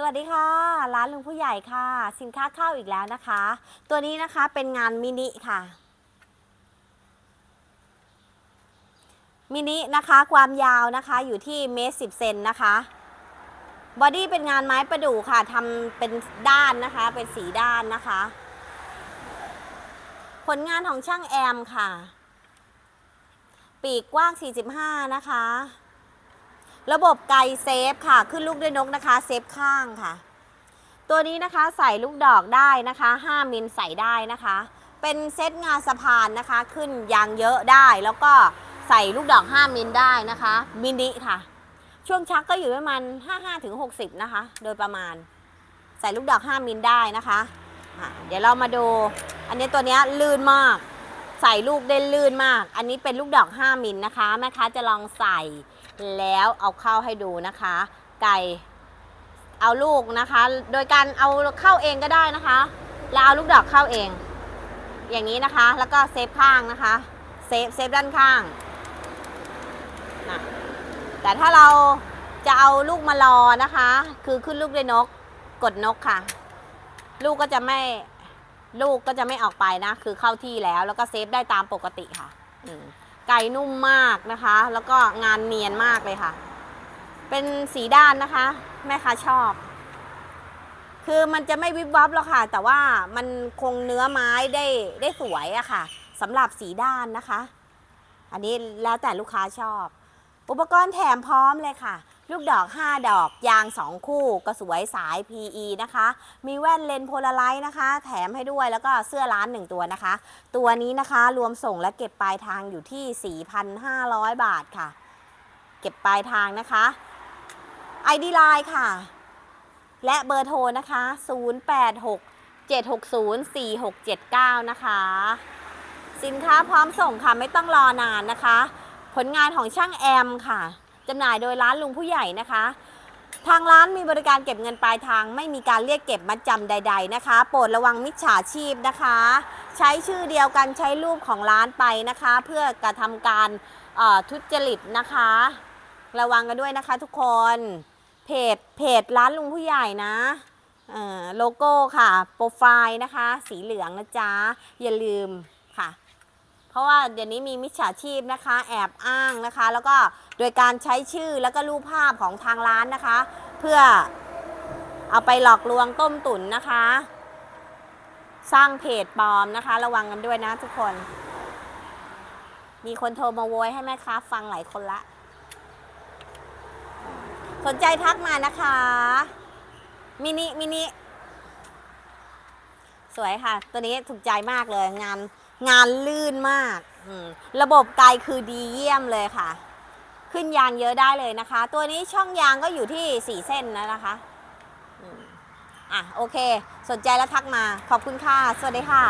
สวัสดีค่ะ ร้านลุงผู้ใหญ่ค่ะ สินค้าเข้าอีกแล้วนะคะ ตัวนี้นะคะเป็นงานมินิค่ะมินินะคะความยาวนะคะอยู่ที่เมตรสิบเซนนะคะบอดี้เป็นงานไม้ประดู่ค่ะทำเป็นด้านนะคะ เป็นสีด้านนะคะ ผลงานของช่างแอมค่ะ ปีกกว้าง 45 นะคะ ระบบไกเซฟค่ะ ขึ้นลูกด้วยนกนะคะ เซฟข้างค่ะ ตัวนี้นะคะใส่ลูกดอกได้นะคะ 5 มิลใส่ได้นะคะ เป็นเซตงานสะพานนะคะ ขึ้นยางเยอะได้ แล้วก็ใส่ลูกดอก 5 มิลได้นะคะ มินิค่ะ ช่วงชักก็อยู่ประมาณ 55ถึง60 นะคะ โดยประมาณ ใส่ลูกดอก 5 มิลได้นะคะะเดี๋ยวเรามาดู อันนี้ตัวนี้ลื่นมาก ใส่ลูกได้ลื่นมาก อันนี้เป็นลูกดอก 5 มิลนะคะ แม่ค้าจะลองใส่ แล้วเอาเข้าให้ดูนะคะ ไก่เอาลูกนะคะ โดยการเอาเข้าเองก็ได้นะคะ แล้วเอาลูกดอกเข้าเอง อย่างนี้นะคะ แล้วก็เซฟข้างนะคะ เซฟเซฟด้านข้างนะแต่ถ้าเราจะเอาลูกมารอนะคะ คือขึ้นลูกด้วยนก กดนกค่ะ ลูกก็จะไม่ลูกก็จะไม่ออกไปนะ คือเข้าที่แล้ว แล้วก็เซฟได้ตามปกติค่ะ อืม ไก่นุ่มมากนะคะ แล้วก็งานเนียนมากเลยค่ะ เป็นสีด้านนะคะ แม่ค้าชอบ คือมันจะไม่วิบวับหรอกค่ะ แต่ว่ามันคงเนื้อไม้ได้ได้สวยอะค่ะสำหรับสีด้านนะคะ อันนี้แล้วแต่ลูกค้าชอบ อุปกรณ์แถมพร้อมเลยค่ะ ลูกดอก 5 ดอก ยาง 2 คู่กระสวยสาย PE นะคะ มีแว่นเลนโพลาไรต์นะคะ แถมให้ด้วยแล้วก็เสื้อร้าน 1 ตัวนะคะ ตัวนี้นะคะรวมส่งและเก็บปลายทางอยู่ที่ 4,500 บาทค่ะ เก็บปลายทางนะคะ ID Line ค่ะ และเบอร์โทรนะคะ 086 760 4679 นะคะ สินค้าพร้อมส่งค่ะ ไม่ต้องรอนานนะคะ ผลงานของช่างแอมค่ะ จำหน่ายโดยร้านลุงผู้ใหญ่นะคะ ทางร้านมีบริการเก็บเงินปลายทาง ไม่มีการเรียกเก็บมัดจำใด ๆ นะคะ โปรดระวังมิจฉาชีพนะคะ ใช้ชื่อเดียวกันใช้รูปของร้านไปนะคะ เพื่อกระทำการทุจริตนะคะ ระวังกันด้วยนะคะทุกคนเพจเพจร้านลุงผู้ใหญ่นะโลโก้ค่ะ โปรไฟล์นะคะ สีเหลืองนะจ๊ะ อย่าลืมค่ะ เพราะว่าเดี๋ยวนี้มีมิจฉาชีพนะคะ แอบอ้างนะคะ แล้วก็โดยการใช้ชื่อแล้วก็รูปภาพของทางร้านนะคะ เพื่อเอาไปหลอกลวงต้มตุ๋นนะคะ สร้างเพจปลอมนะคะ ระวังกันด้วยนะทุกคน มีคนโทรมาโวยให้แม่ค้าฟังหลายคนละ สนใจทักมานะคะ มินิมินิสวยค่ะ ตัวนี้ถูกใจมากเลยงาน งานลื่นมากระบบไกลคือดีเยี่ยมเลยค่ะ ขึ้นยางเยอะได้เลยนะคะ ตัวนี้ช่องยางก็อยู่ที่สี่เส้นนะนะคะอะโอเค สนใจแล้วทักมา ขอบคุณค่ะ สวัสดีค่ะ